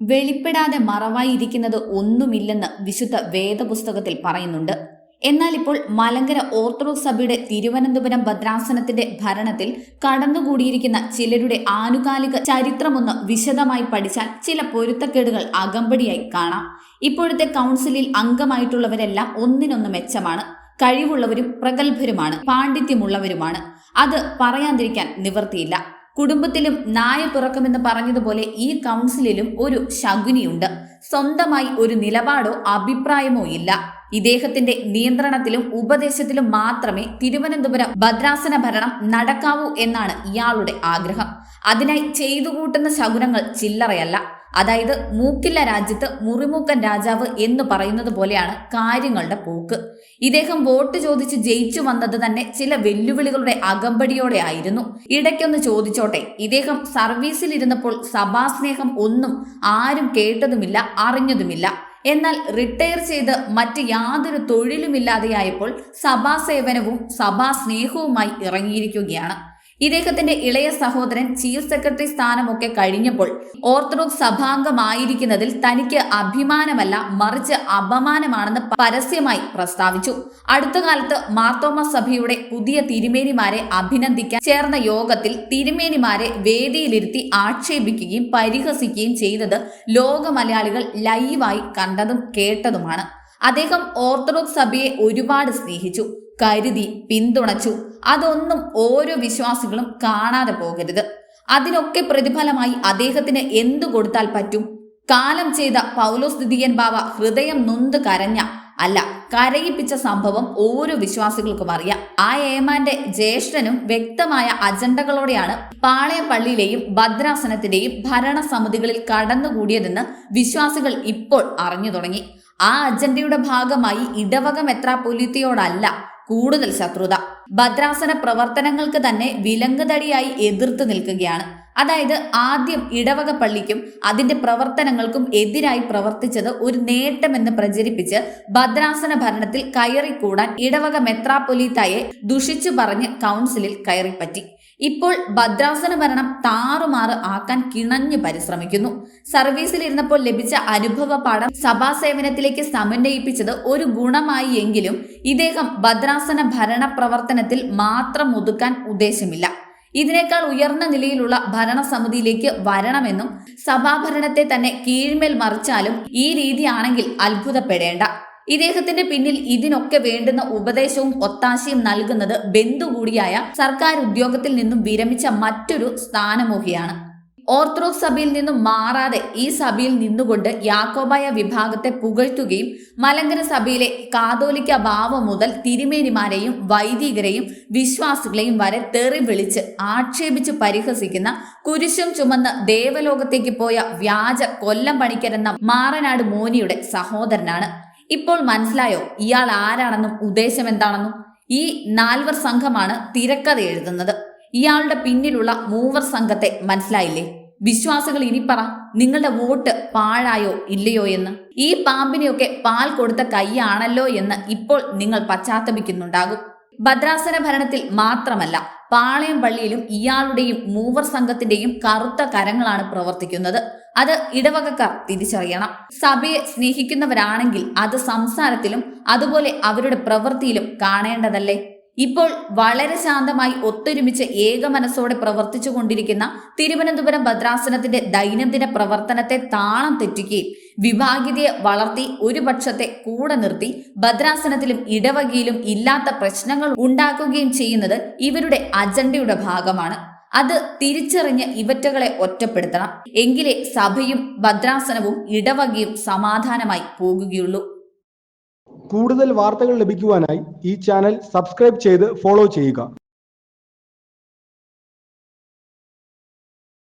വെളിപ്പെടാതെ മറവായിരിക്കുന്നത് ഒന്നുമില്ലെന്ന് വിശുദ്ധ വേദപുസ്തകത്തിൽ പറയുന്നുണ്ട്. എന്നാൽ ഇപ്പോൾ മലങ്കര ഓർത്തഡോക്സ് സഭയുടെ തിരുവനന്തപുരം ഭദ്രാസനത്തിന്റെ ഭരണത്തിൽ കടന്നുകൂടിയിരിക്കുന്ന ചിലരുടെ ആനുകാലിക ചരിത്രമൊന്ന് വിശദമായി പഠിച്ചാൽ ചില പൊരുത്തക്കേടുകൾ അകമ്പടിയായി കാണാം. ഇപ്പോഴത്തെ കൗൺസിലിൽ അംഗമായിട്ടുള്ളവരെല്ലാം ഒന്നിനൊന്ന് മെച്ചമാണ്. കഴിവുള്ളവരും പ്രഗത്ഭരുമാണ്. പാണ്ഡിത്യമുള്ളവരുമാണ്. അത് പറയാതിരിക്കാൻ നിവർത്തിയില്ല കുടുംബത്തിലും നായ പിറക്കുമെന്ന് പറഞ്ഞതുപോലെ ഈ കൗൺസിലിലും ഒരു ശകുനിയുണ്ട്. സ്വന്തമായി ഒരു നിലപാടോ അഭിപ്രായമോ ഇല്ല. ഇദ്ദേഹത്തിന്റെ നിയന്ത്രണത്തിലും ഉപദേശത്തിലും മാത്രമേ തിരുവനന്തപുരം ഭദ്രാസന ഭരണം നടക്കാവൂ എന്നാണ് ഇയാളുടെ ആഗ്രഹം. അതിനായി ചെയ്തു കൂട്ടുന്ന ശകുനങ്ങൾ ചില്ലറയല്ല. അതായത് മൂക്കില്ല രാജ്യത്ത് മുറിമൂക്കൻ രാജാവ് എന്ന് പറയുന്നത് പോലെയാണ് കാര്യങ്ങളുടെ പോക്ക്. ഇദ്ദേഹം വോട്ട് ചോദിച്ച് ജയിച്ചു വന്നത് തന്നെ ചില വെല്ലുവിളികളുടെ അകമ്പടിയോടെ ആയിരുന്നു. ഇടയ്ക്കൊന്ന് ചോദിച്ചോട്ടെ ഇദ്ദേഹം സർവീസിൽ ഇരുന്നപ്പോൾ സഭാസ്നേഹം ഒന്നും ആരും കേട്ടതുമില്ല അറിഞ്ഞതുമില്ല. എന്നാൽ റിട്ടയർ ചെയ്ത് മറ്റ് യാതൊരു തൊഴിലുമില്ലാതെയായപ്പോൾ സഭാ സേവനവും ഇറങ്ങിയിരിക്കുകയാണ്. ഇദ്ദേഹത്തിന്റെ ഇളയ സഹോദരൻ ചീഫ് സെക്രട്ടറി സ്ഥാനമൊക്കെ കഴിഞ്ഞപ്പോൾ ഓർത്തഡോക്സ് സഭാംഗമായിരിക്കുന്നതിൽ തനിക്ക് അഭിമാനമല്ല മറിച്ച് അപമാനമാണെന്ന് പരസ്യമായി പ്രസ്താവിച്ചു. അടുത്ത കാലത്ത് മാർത്തോമ സഭയുടെ പുതിയ തിരുമേനിമാരെ അഭിനന്ദിക്കാൻ ചേർന്ന യോഗത്തിൽ തിരുമേനിമാരെ വേദിയിലിരുത്തി ആക്ഷേപിക്കുകയും പരിഹസിക്കുകയും ചെയ്തത് ലോക മലയാളികൾ ലൈവായി കണ്ടതും കേട്ടതുമാണ്. അദ്ദേഹം ഓർത്തഡോക്സ് സഭയെ ഒരുപാട് സ്നേഹിച്ചു. കരുതി പിന്തുണച്ചു. അതൊന്നും ഓരോ വിശ്വാസികളും കാണാതെ പോകരുത്. അതിനൊക്കെ പ്രതിഫലമായി അദ്ദേഹത്തിന് എന്തു കൊടുത്താൽ പറ്റും? കാലം ചെയ്ത പൗലോസ് ദിദിയൻ ബാവ ഹൃദയം നൊന്ത് കരഞ്ഞ അല്ല കരയിപ്പിച്ച സംഭവം ഓരോ വിശ്വാസികൾക്കും അറിയാം. ആ ഏമാന്റെ ജ്യേഷ്ഠനും വ്യക്തമായ അജണ്ടകളോടെയാണ് പാളയപ്പള്ളിയിലെയും ഭദ്രാസനത്തിന്റെയും ഭരണസമിതികളിൽ കടന്നുകൂടിയതെന്ന് വിശ്വാസികൾ ഇപ്പോൾ അറിഞ്ഞു തുടങ്ങി. ആ അജണ്ടയുടെ ഭാഗമായി ഇടവക മെത്രാപ്പൊലിത്തയോടല്ല കൂടുതൽ ശത്രുത. ഭദ്രാസന പ്രവർത്തനങ്ങൾക്ക് തന്നെ വിലങ്ങുതടിയായി എതിർത്ത് നിൽക്കുകയാണ്. അതായത് ആദ്യം ഇടവക പള്ളിക്കും അതിന്റെ പ്രവർത്തനങ്ങൾക്കും എതിരായി പ്രവർത്തിച്ചത് ഒരു നേട്ടമെന്ന് പ്രചരിപ്പിച്ച് ഭദ്രാസന ഭരണത്തിൽ കയറിക്കൂടാൻ ഇടവക മെത്രാപ്പൊലീത്തായെ ദുഷിച്ചു പറഞ്ഞ് കൗൺസിലിൽ കയറിപ്പറ്റി. ഇപ്പോൾ ഭദ്രാസന ഭരണം താറുമാറ് ആക്കാൻ കിണഞ്ഞു പരിശ്രമിക്കുന്നു. സർവീസിലിരുന്നപ്പോൾ ലഭിച്ച അനുഭവ പാഠം സേവനത്തിലേക്ക് സമന്വയിപ്പിച്ചത് ഒരു ഗുണമായി എങ്കിലും ഇദ്ദേഹം ഭദ്രാസന ഭരണ പ്രവർത്തനത്തിൽ മാത്രം ഒതുക്കാൻ ഉദ്ദേശമില്ല. ഇതിനേക്കാൾ ഉയർന്ന നിലയിലുള്ള ഭരണസമിതിയിലേക്ക് വരണമെന്നും സഭാഭരണത്തെ തന്നെ കീഴ്മേൽ മറിച്ചാലും ഈ രീതിയാണെങ്കിൽ അത്ഭുതപ്പെടേണ്ട. ഇദ്ദേഹത്തിന്റെ പിന്നിൽ ഇതിനൊക്കെ വേണ്ടുന്ന ഉപദേശവും ഒത്താശയും നൽകുന്നത് ബന്ധു കൂടിയായ സർക്കാർ ഉദ്യോഗത്തിൽ നിന്നും വിരമിച്ച മറ്റൊരു സ്ഥാനമോഹിയാണ് ഓർത്തഡോക്സ് സഭയിൽ നിന്നും മാറാതെ ഈ സഭയിൽ നിന്നുകൊണ്ട് യാക്കോബായ വിഭാഗത്തെ പുകഴ്ത്തുകയും മലങ്കര സഭയിലെ കാതോലിക്ക ഭാവം മുതൽ തിരുമേനിമാരെയും വൈദികരെയും വിശ്വാസികളെയും വരെ തെറി വിളിച്ച് ആക്ഷേപിച്ച് പരിഹസിക്കുന്ന കുരിശും ചുമന്ന് ദേവലോകത്തേക്ക് പോയ വ്യാജ കൊല്ലം പണിക്കരെന്ന മാറനാട് മോനിയുടെ സഹോദരനാണ്. ഇപ്പോൾ മനസ്സിലായോ? ഇയാൾ ആരാണെന്നും ഉദ്ദേശം എന്താണെന്നും? ഈ നാൽവർ സംഘമാണ് തിരക്കഥ എഴുതുന്നത്. ഇയാളുടെ പിന്നിലുള്ള മൂവർ സംഘത്തെ മനസ്സിലായില്ലേ? വിശ്വാസികൾ ഇനി പറ നിങ്ങളുടെ വോട്ട് പാഴായോ ഇല്ലയോ എന്ന്. ഈ പാമ്പിനെയൊക്കെ പാൽ കൊടുത്ത കൈയാണല്ലോ എന്ന് ഇപ്പോൾ നിങ്ങൾ പശ്ചാത്തപിക്കുന്നുണ്ടാകും. ഭദ്രാസന ഭരണത്തിൽ മാത്രമല്ല പാളയം പള്ളിയിലും ഇയാളുടെയും മൂവർ സംഘത്തിന്റെയും കറുത്ത കരങ്ങളാണ് പ്രവർത്തിക്കുന്നത്. അത് ഇടവകക്കാർ തിരിച്ചറിയണം. സഭയെ സ്നേഹിക്കുന്നവരാണെങ്കിൽ അത് സംസാരത്തിലും അതുപോലെ അവരുടെ പ്രവൃത്തിയിലും കാണേണ്ടതല്ലേ? ഇപ്പോൾ വളരെ ശാന്തമായി ഒത്തൊരുമിച്ച് ഏക മനസ്സോടെ പ്രവർത്തിച്ചു കൊണ്ടിരിക്കുന്ന തിരുവനന്തപുരം ഭദ്രാസനത്തിന്റെ ദൈനംദിന പ്രവർത്തനത്തെ താളം തെറ്റിക്കുകയും വിഭാഗീയതയെ വളർത്തി ഒരു പക്ഷത്തെ കൂടെ നിർത്തി ഭദ്രാസനത്തിലും ഇടവകയിലും ഇല്ലാത്ത പ്രശ്നങ്ങൾ ഉണ്ടാക്കുകയും ചെയ്യുന്നത് ഇവരുടെ അജണ്ടയുടെ ഭാഗമാണ്. അത് തിരിച്ചറിഞ്ഞ് ഇവറ്റകളെ ഒറ്റപ്പെടുത്തണം. എങ്കിലേ സഭയും ഭദ്രാസനവും ഇടവകയും സമാധാനമായി പോകുകയുള്ളൂ. കൂടുതൽ വാർത്തകൾ ലഭിക്കുവാനായി ഈ ചാനൽ സബ്സ്ക്രൈബ് ചെയ്ത് ഫോളോ ചെയ്യുക.